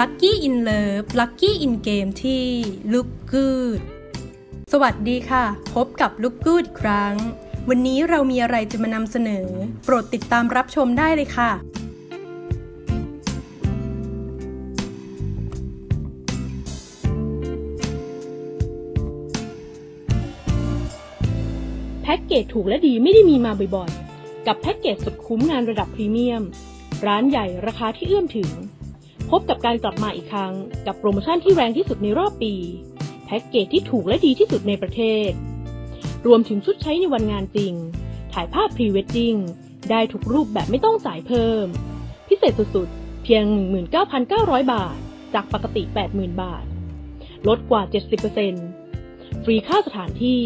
Lucky in Love Lucky in Game ที่ Look Good สวัสดีค่ะ พบกับ Look Good อีกครั้ง วันนี้เรามีอะไรจะมานำเสนอ โปรดติดตามรับชมได้เลยค่ะแพ็กเกจถูกและดีไม่ได้มีมาบ่อยๆ กับแพ็กเกจสุดคุ้มงานระดับพรีเมียม ร้านใหญ่ราคาที่เอื้อมถึง บกับการกลับมาอีกครั้ง กับโปรโมชั่นที่แรงที่สุดในรอบปี แพ็กเกจที่ถูกและดีที่สุดในประเทศ รวมถึงชุดใช้ในวันงานจริง ถ่ายภาพพรีเวดดิ้งได้ทุกรูปแบบไม่ต้องจ่ายเพิ่ม พิเศษสุดๆ เพียง 19,900 บาท จากปกติ 80,000 บาท ลดกว่า 70%ฟรีค่าสถานที่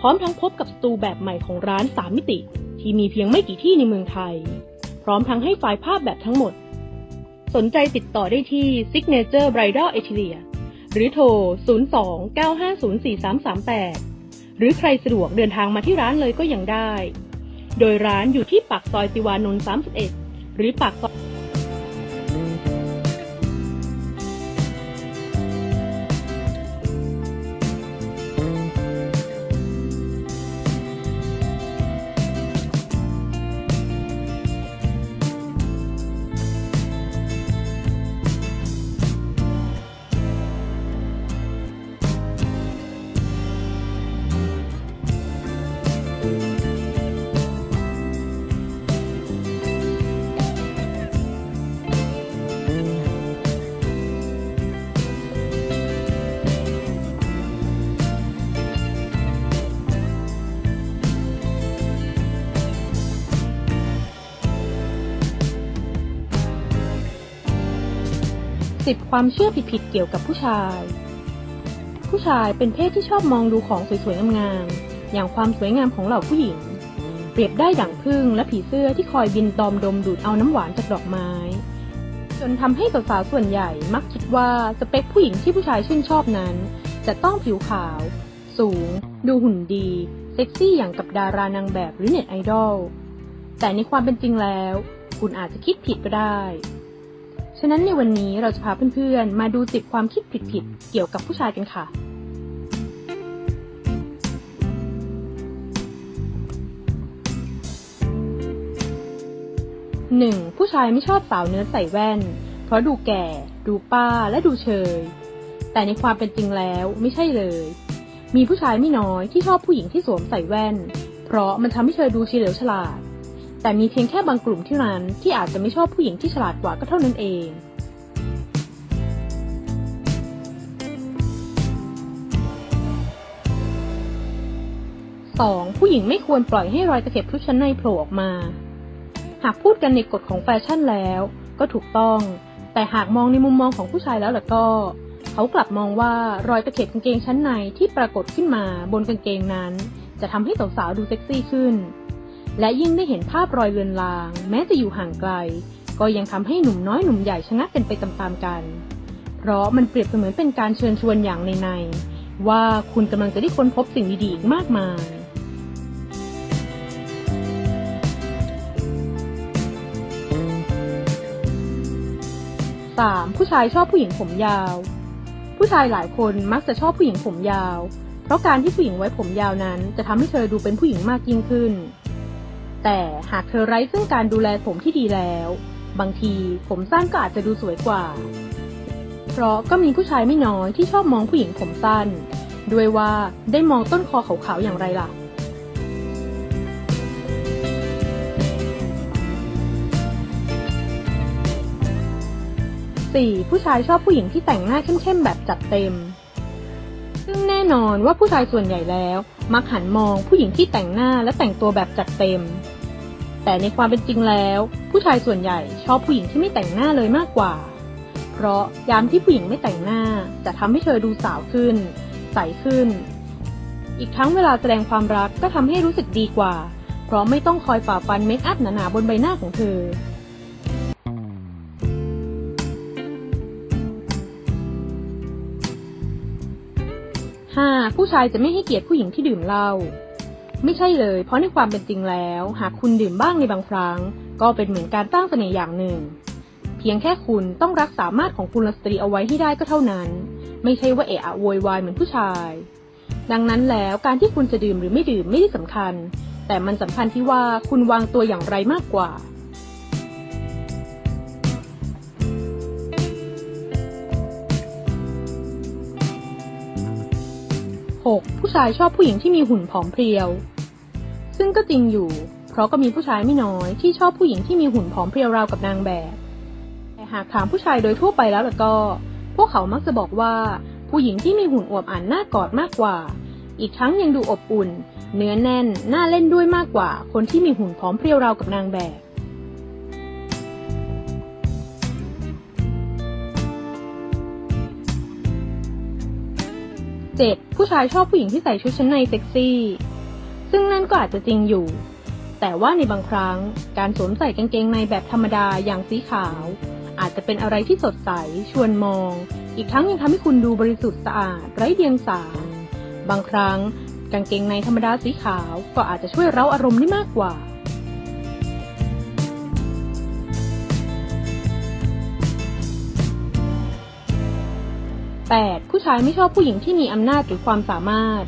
พร้อมทั้งพบกับสตูแบบใหม่ของร้าน 3 มิติ ที่มีเพียงไม่กี่ที่ในเมืองไทย พร้อมทั้งให้ไฟล์ภาพแบบทั้งหมด สนใจติดต่อได้ที่ Signature Bridal Atelier หรือโทร 02-9504338 หรือใครสะดวกเดินทางมาที่ร้านเลยก็ยังได้ โดยร้านอยู่ที่ปากซอยติวานนท์31 หรือปากซอย สิบความเชื่อผิดๆเกี่ยวกับผู้ชาย ผู้ชายเป็นเพศที่ชอบมองดูของสวยๆงามๆอย่างความสวยงามของเหล่าผู้หญิง เปรียบได้ดั่งพึ่งและผีเสื้อที่คอยบินตอมดมดูดเอาน้ำหวานจากดอกไม้ จนทำให้สาวๆส่วนใหญ่มักคิดว่าสเปคผู้หญิงที่ผู้ชายชื่นชอบนั้น จะต้องผิวขาว สูง ดูหุ่นดีเซ็กซี่อย่างกับดารานางแบบหรือเน็ตไอดอลแต่ในความเป็นจริงแล้ว คุณอาจจะคิดผิดก็ได้ ฉะนั้นในวันนี้เราจะพาเพื่อนๆ มาดูสิบความคิดผิดๆ เกี่ยวกับผู้ชายกันค่ะ 1. ผู้ชายไม่ชอบสาวเนื้อใส่แว่น เพราะดูแก่ ดูป้าและดูเชย แต่ในความเป็นจริงแล้วไม่ใช่เลย มีผู้ชายไม่น้อยที่ชอบผู้หญิงที่สวมใส่แว่น เพราะมันทำให้เธอดูเฉลียวฉลาด แต่มีเพียงแค่บางกลุ่มเท่านั้นที่อาจจะไม่ชอบผู้หญิงที่ฉลาดกว่าก็เท่านั้นเอง 2. ผู้หญิงไม่ควรปล่อยให้รอยตะเข็บชุดชั้นในโผล่ออกมา หากพูดกันในกฎของแฟชั่นแล้ว ก็ถูกต้อง แต่หากมองในมุมมองของผู้ชายแล้วล่ะก็ เขากลับมองว่ารอยตะเข็บกางเกงชั้นในที่ปรากฏขึ้นมาบนกางเกงนั้น จะทำให้สาวๆดูเซ็กซี่ขึ้น และยิ่งได้เห็นภาพรอยเลือนลาง แม้จะอยู่ห่างไกล ก็ยังทำให้หนุ่มน้อยหนุ่มใหญ่ชะงักกันไปตามๆกัน เพราะมันเปรียบเสมือนเป็นการเชิญชวนอย่างในในว่าคุณกำลังจะได้ค้นพบสิ่งดีๆอีกมากมาย 3. ผู้ชายชอบผู้หญิงผมยาว ผู้ชายหลายคนมักจะชอบผู้หญิงผมยาว เพราะการที่ผู้หญิงไว้ผมยาวนั้น จะทำให้เธอดูเป็นผู้หญิงมากยิ่งขึ้น แต่หากเธอไร้ซึ่งการดูแลผมที่ดีแล้ว บางทีผมสั้นก็อาจจะดูสวยกว่า เพราะก็มีผู้ชายไม่น้อยที่ชอบมองผู้หญิงผมสั้น ด้วยว่าได้มองต้นคอขาวๆอย่างไรล่ะ 4. ผู้ชายชอบผู้หญิงที่แต่งหน้าเข้มๆแบบจัดเต็ม ซึ่งแน่นอนว่าผู้ชายส่วนใหญ่แล้ว มักหันมองผู้หญิงที่แต่งหน้าและแต่งตัวแบบจัดเต็ม แต่ในความเป็นจริงแล้ว ผู้ชายส่วนใหญ่ชอบผู้หญิงที่ไม่แต่งหน้าเลยมากกว่า เพราะยามที่ผู้หญิงไม่แต่งหน้าจะทำให้เธอดูสาวขึ้น ใสขึ้น อีกทั้งเวลาแสดงความรักก็ทำให้รู้สึกดีกว่า เพราะไม่ต้องคอยฝ่าฟันเมคอัพหนาๆบนใบหน้าของเธอ ผู้ชายจะไม่ให้เกียรติผู้หญิงที่ดื่มเหล้าไม่ใช่เลย เพราะในความเป็นจริงแล้ว หากคุณดื่มบ้างในบางครั้ง ก็เป็นเหมือนการสร้างเสน่ห์อย่างหนึ่ง เพียงแค่คุณต้องรักษามาตรของกุลสตรีเอาไว้ให้ได้ก็เท่านั้น ไม่ใช่ว่าเอะอะโวยวายเหมือนผู้ชาย ดังนั้นแล้วการที่คุณจะดื่มหรือไม่ดื่มไม่ได้สำคัญ แต่มันสำคัญที่ว่าคุณวางตัวอย่างไรมากกว่า ผู้ชายชอบผู้หญิงที่มีหุ่นผอมเพรียว ซึ่งก็จริงอยู่ เพราะก็มีผู้ชายไม่น้อยที่ชอบผู้หญิงที่มีหุ่นผอมเพรียวราวกับนางแบบ แต่หากถามผู้ชายโดยทั่วไปแล้วล่ะก็ พวกเขามักจะบอกว่า ผู้หญิงที่มีหุ่นอวบอันน่ากอดมากกว่า อีกทั้งยังดูอบอุ่น เนื้อแน่น น่าเล่นด้วยมากกว่า คนที่มีหุ่นผอมเพรียวราวกับนางแบบ 7. ผู้ชายชอบผู้หญิงที่ใส่ชุดชั้นในเซ็กซี่ ซึ่งนั่นก็อาจจะจริงอยู่ แต่ว่าในบางครั้งการสวมใส่กางเกงในแบบธรรมดาอย่างสีขาว อาจจะเป็นอะไรที่สดใส ชวนมอง อีกทั้งยังทำให้คุณดูบริสุทธิ์สะอาดไร้เดียงสา บางครั้งกางเกงในธรรมดาสีขาวก็อาจจะช่วยเร้าอารมณ์ได้มากกว่า 8. ผู้ชายไม่ชอบผู้หญิงที่มีอำนาจหรือความสามารถ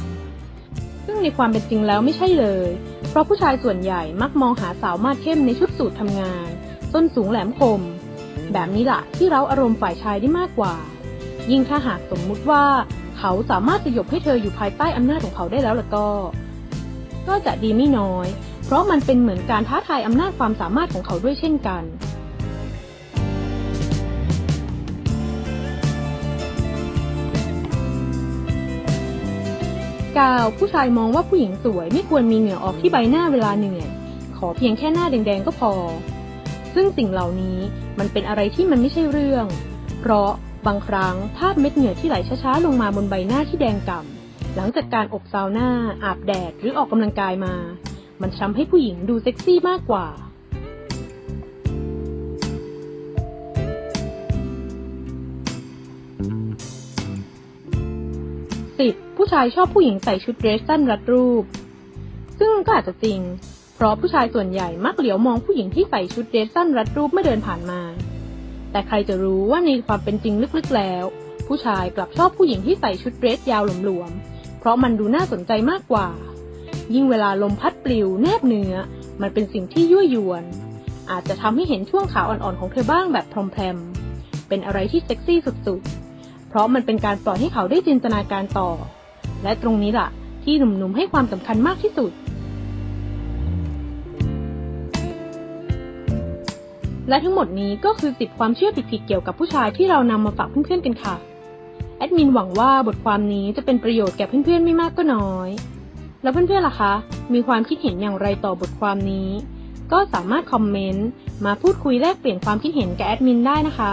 ซึ่งในความเป็นจริงแล้วไม่ใช่เลย เพราะผู้ชายส่วนใหญ่มักมองหาสาวมาดเข้มในชุดสูททำงาน ส้นสูงแหลมคม แบบนี้ละที่เราอารมณ์ฝ่ายชายได้มากกว่า ยิ่งถ้าหากสมมุติว่าเขาสามารถสยบให้เธออยู่ภายใต้อำนาจของเขาได้แล้วล่ะก็ ก็จะดีไม่น้อย เพราะมันเป็นเหมือนการท้าทายอำนาจความสามารถของเขาด้วยเช่นกัน 9. ผู้ชายมองว่าผู้หญิงสวยไม่ควรมีเหงื่อออกที่ใบหน้าเวลาเหนื่อย ขอเพียงแค่หน้าแดงๆก็พอ ซึ่งสิ่งเหล่านี้มันเป็นอะไรที่มันไม่ใช่เรื่อง เพราะบางครั้งภาพเม็ดเหงื่อที่ไหลช้าๆลงมาบนใบหน้าที่แดงก่ำหลังจากการอบซาวน่าอาบแดดหรือออกกำลังกายมา มันทำให้ผู้หญิงดูเซ็กซี่มากกว่า 10. ผู้ชายชอบผู้หญิงใส่ชุดเดรสสั้นรัดรูป ซึ่งก็อาจจะจริง เพราะผู้ชายส่วนใหญ่มักเหลียวมองผู้หญิงที่ใส่ชุดเดรสสั้นรัดรูปเมื่อเดินผ่านมา แต่ใครจะรู้ว่าในความเป็นจริงลึกๆแล้ว ผู้ชายกลับชอบผู้หญิงที่ใส่ชุดเดรสยาวหลวมๆ เพราะมันดูน่าสนใจมากกว่า ยิ่งเวลาลมพัดปลิวแนบเนื้อ มันเป็นสิ่งที่ยั่วยวน อาจจะทำให้เห็นช่วงขาอ่อนๆของเธอบ้างแบบพรอมแพรมเป็นอะไรที่เซ็กซี่สุดๆ เพราะมันเป็นการปล่อยให้เขาได้จินตนาการต่อ และตรงนี้ล่ะ ที่หนุ่มๆให้ความสำคัญมากที่สุด และทั้งหมดนี้ก็คือ10ความเชื่อผิดๆเกี่ยวกับผู้ชายที่เรานำมาฝากเพื่อนๆกันค่ะ แอดมินหวังว่าบทความนี้จะเป็นประโยชน์แก่เพื่อนๆไม่มากก็น้อย แล้วเพื่อนๆล่ะคะ มีความคิดเห็นอย่างไรต่อบทความนี้ ก็สามารถคอมเมนต์มาพูดคุยแลกเปลี่ยนความคิดเห็นกับแอดมินได้นะคะ